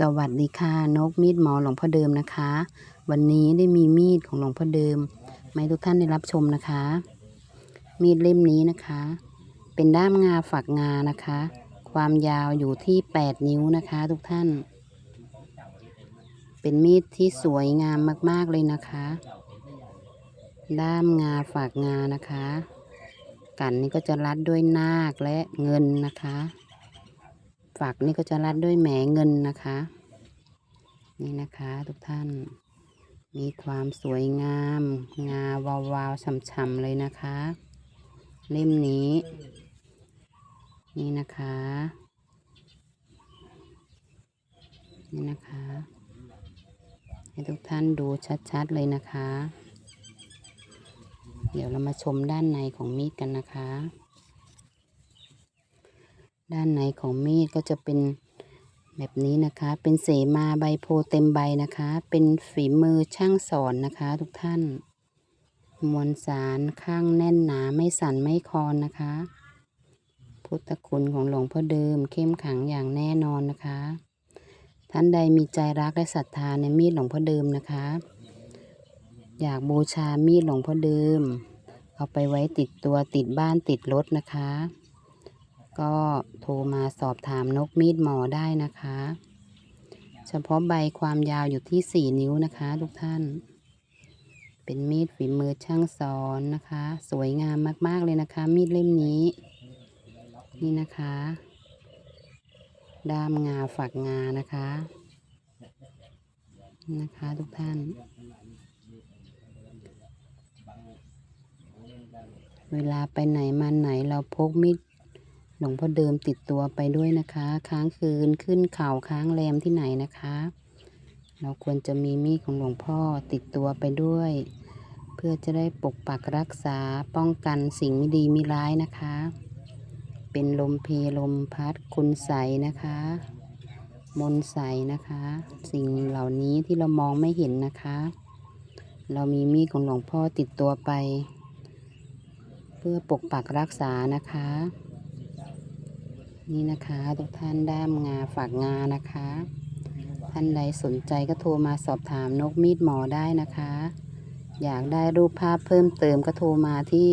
สวัสดีค่ะนกมีดหมอหลวงพ่อเดิมนะคะ วันนี้ได้มีมีดของหลวงพ่อเดิมมาให้ทุกท่านได้รับชมนะคะ มีดเล่มนี้นะคะ เป็นด้ามงาฝักงานะคะ ความยาวอยู่ที่ 8 นิ้วนะคะ ทุกท่าน เป็นมีดที่สวยงามมากๆเลยนะคะ ด้ามงาฝักงานะคะ กันนี่ก็จะรัดด้วยนาคและเงินนะคะ ฝักนี่ก็จะรัดด้วยแหมเงินนะคะ นี่นะคะทุกท่าน มีความสวยงาม งาวาววาวฉ่ำๆเลยนะคะ เล่มนี้ นี่นะคะ นี่นะคะ ให้ทุกท่านดูชัดๆเลยนะคะ เดี๋ยวเรามาชมด้านในของมีดกันนะคะ ด้านในของมีดก็จะเป็นแบบนี้นะคะ เป็นเสมาใบโพเต็มใบนะคะ เป็นฝีมือช่างสอนนะคะ ทุกท่าน มวลสารข้างแน่นหนาไม่สั่นไม่คลอนนะคะ พุทธคุณของหลวงพ่อเดิมเข้มขังอย่างแน่นอนนะคะ ท่านใดมีใจรักและศรัทธาในมีดหลวงพ่อเดิมนะคะ อยากบูชามีดหลวงพ่อเดิม เอาไปไว้ติดตัวติดบ้านติดรถนะคะ ก็โทรมาสอบถามนกมีดหมอได้นะคะ เฉพาะใบความยาวอยู่ที่ 4 นิ้วนะคะ ทุกท่าน เป็นมีดฝีมือช่างสอนนะคะ สวยงามมาก ๆ เลยนะคะ มีดเล่มนี้ นี่นะคะ ด้ามงาฝักงานะคะ นะคะทุกท่านเวลาไปไหนมาไหนเราพกมีด หลวงพ่อเดิมติดตัวไปด้วยนะคะ ค้างคืนขึ้นเขาค้างแรมที่ไหนนะคะ เราควรจะมีมีดของหลวงพ่อติดตัวไปด้วย เพื่อจะได้ปกปักรักษาป้องกันสิ่งไม่ดีไม่ร้ายนะคะ เป็นลมเพลลมพัดคุณใสนะคะ มนใสนะคะ สิ่งเหล่านี้ที่เรามองไม่เห็นนะคะ เรามีมีดของหลวงพ่อติดตัวไป เพื่อปกปักรักษานะคะ นี่นะคะทุกท่านด้ามงาฝากงานะคะ ท่านใดสนใจก็โทรมาสอบถามนกมีดหมอได้นะคะ อยากได้รูปภาพเพิ่มเติมก็โทรมาที่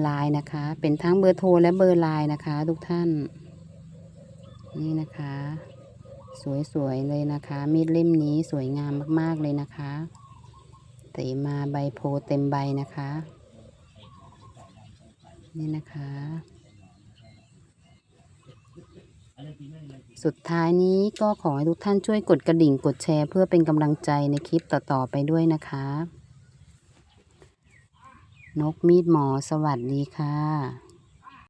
ไลน์นะคะ เป็นทั้งเบอร์โทรและเบอร์ไลน์นะคะ ทุกท่าน นี่นะคะ สวยๆเลยนะคะ มีดเล่มนี้สวยงามมากๆเลยนะคะเตมาใบโพเต็มใบนะคะ นี่นะคะ สุดท้ายนี้ก็ขอให้ทุกท่านช่วยกดกระดิ่งกดแชร์ เพื่อเป็นกำลังใจในคลิปต่อๆไปด้วยนะคะ นกมีดหมอสวัสดีค่ะ